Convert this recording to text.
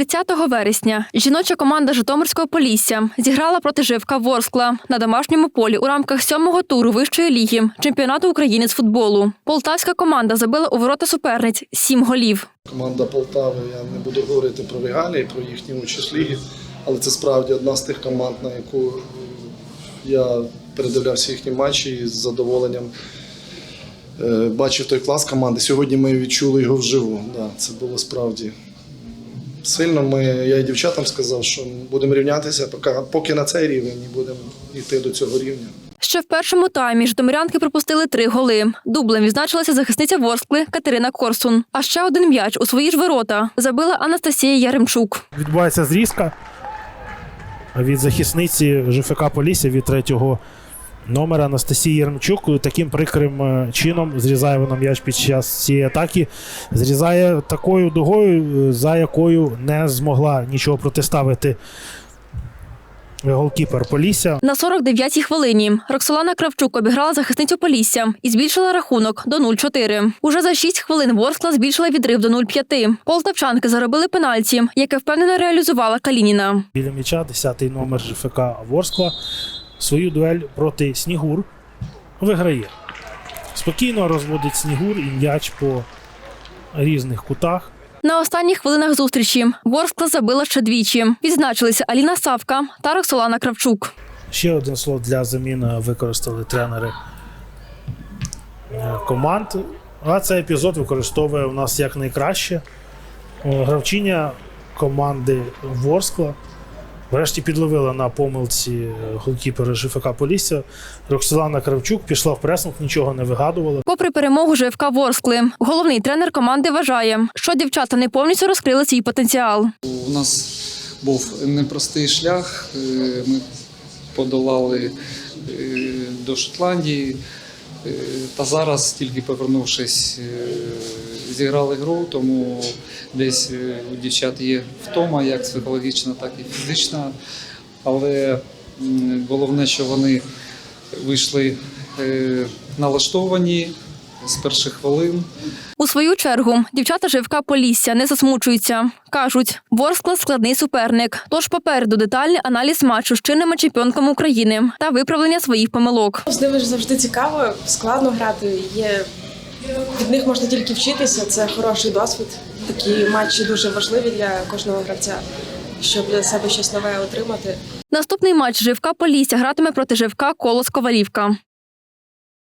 30 вересня жіноча команда Житомирського Полісся зіграла проти Живка Ворскла на домашньому полі у рамках сьомого туру вищої ліги чемпіонату України з футболу. Полтавська команда забила у ворота суперниць сім голів. Команда Полтави, я не буду говорити про регалії, про їхню участь в лігі, але це справді одна з тих команд, на яку е, я передивлявся їхні матчі і з задоволенням е, бачив той клас команди. Сьогодні ми відчули його вживу. Да, це було справді сильно. Ми, я і дівчатам сказав, що будемо рівнятися, поки, поки на цей рівень і будемо йти до цього рівня. Ще в першому таймі житомирянки пропустили три голи. Дублем відзначилася захисниця Ворскли Катерина Корсун. А ще один м'яч у свої ж ворота забила Анастасія Яремчук. Відбувається зрізка від захисниці ЖФК Полісся від третього номера Анастасії Єрмчук. Таким прикрим е, чином зрізає вона м'яч під час цієї атаки. Зрізає такою дугою, е, за якою не змогла нічого протиставити голкіпер Полісся. На 49-й хвилині Роксолана Кравчук обіграла захисницю Полісся і збільшила рахунок до 0-4. Уже за 6 хвилин Ворскла збільшила відрив до 0-5. Полтавчанки заробили пенальті, яке впевнено реалізувала Калініна. Біля м'яча 10-й номер ЖФК Ворскла свою дуель проти Снігур виграє. Спокійно розводить Снігур і м'яч по різних кутах. На останніх хвилинах зустрічі Ворскла забила ще двічі. Відзначилися Аліна Савка та Роксолана Кравчук. Ще один слот для заміни використали тренери е, команд. А цей епізод використовує у нас як найкраще. Е, Гравчиня команди Ворскла. Врешті підловила на помилці е, голкіпера ЖФК Полісся. Роксолана Кравчук пішла в пресинг, нічого не вигадувала. Попри перемогу ЖФК Ворскли, головний тренер команди вважає, що дівчата не повністю розкрили свій потенціал. У нас був непростий шлях. е, Ми подолали е, до Шотландії. Та зараз, тільки повернувшись, зіграли гру, тому десь е, у дівчат є втома, як психологічна, так і фізична. Але головне, що вони вийшли е, налаштовані з перших хвилин. У свою чергу дівчата Живка Полісся не засмучуються. Кажуть, Ворскла складний суперник. Тож попереду детальний аналіз матчу з чинними чемпіонками України та виправлення своїх помилок. З ними ж завжди цікаво, складно грати. Є від них можна тільки вчитися. Це хороший досвід. Такі матчі дуже важливі для кожного гравця, щоб для себе щось нове отримати. Наступний матч Живка Полісся гратиме проти Живка Колос Ковалівка.